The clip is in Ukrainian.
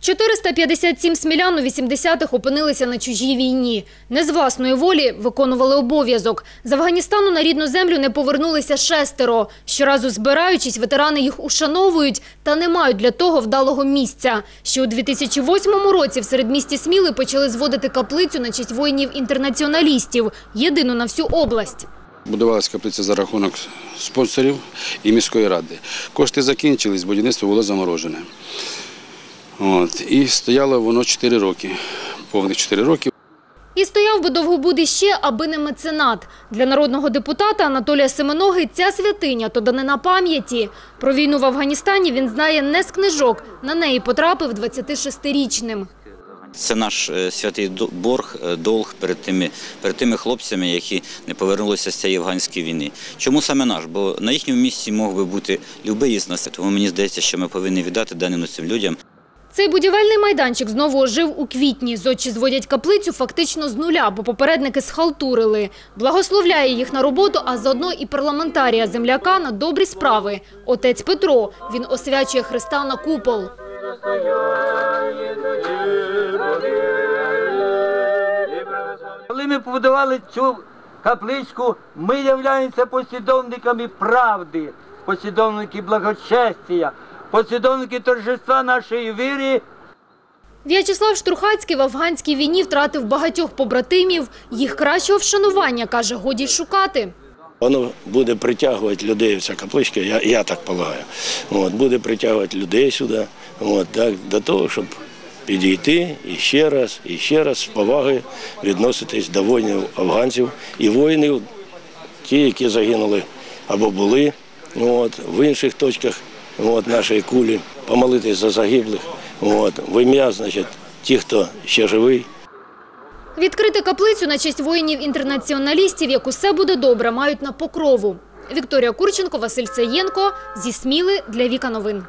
457 смілян у 80-х опинилися на чужій війні. Не з власної волі виконували обов'язок. З Афганістану на рідну землю не повернулися шестеро. Щоразу збираючись, ветерани їх ушановують та не мають для того вдалого місця. Ще у 2008 році в середмісті Сміли почали зводити каплицю на честь воїнів-інтернаціоналістів. Єдину на всю область. Будувалася каплиця за рахунок спонсорів і міської ради. Кошти закінчились, будівництво було заморожене. От. І стояло воно 4 роки, повних 4 роки. І стояв би довгобуд іще, аби не меценат. Для народного депутата Анатолія Семеноги ця святиня то данина пам'яті. Про війну в Афганістані він знає не з книжок. На неї потрапив 26-річним. Це наш е, святий борг, е, долг перед тими, перед тими хлопцями, які не повернулися з цієї афганської війни. Чому саме наш? Бо на їхньому місці мог би бути будь-який із нас. Тому мені здається, що ми повинні віддати данину цим людям. Цей будівельний майданчик знову ожив у квітні. Зодчі зводять каплицю фактично з нуля, бо попередники схалтурили. Благословляє їх на роботу, а заодно і парламентарія земляка на добрі справи. Отець Петро. Він освячує Христа на купол. Коли ми побудували цю капличку, ми являємося послідовниками правди, послідовники благочестя, послідовники торжества нашої віри. В'ячеслав Штрухацький в афганській війні втратив багатьох побратимів. Їх кращого вшанування, каже, годі шукати. Воно буде притягувати людей, ця капличка, я, я так полагаю. От, буде притягувати людей сюди, от, так, до того, щоб підійти і ще раз, і ще раз з повагою відноситись до воїнів афганців і воїнів, ті, які загинули або були от, в інших точках от, нашої кулі, помолитись за загиблих. От, в ім'я, значить, ті, хто ще живий. Відкрити каплицю на честь воїнів-інтернаціоналістів, як усе буде добре, мають на покрову. Вікторія Курченко, Василь Саєнко. Зі Сміли для Віка Новин.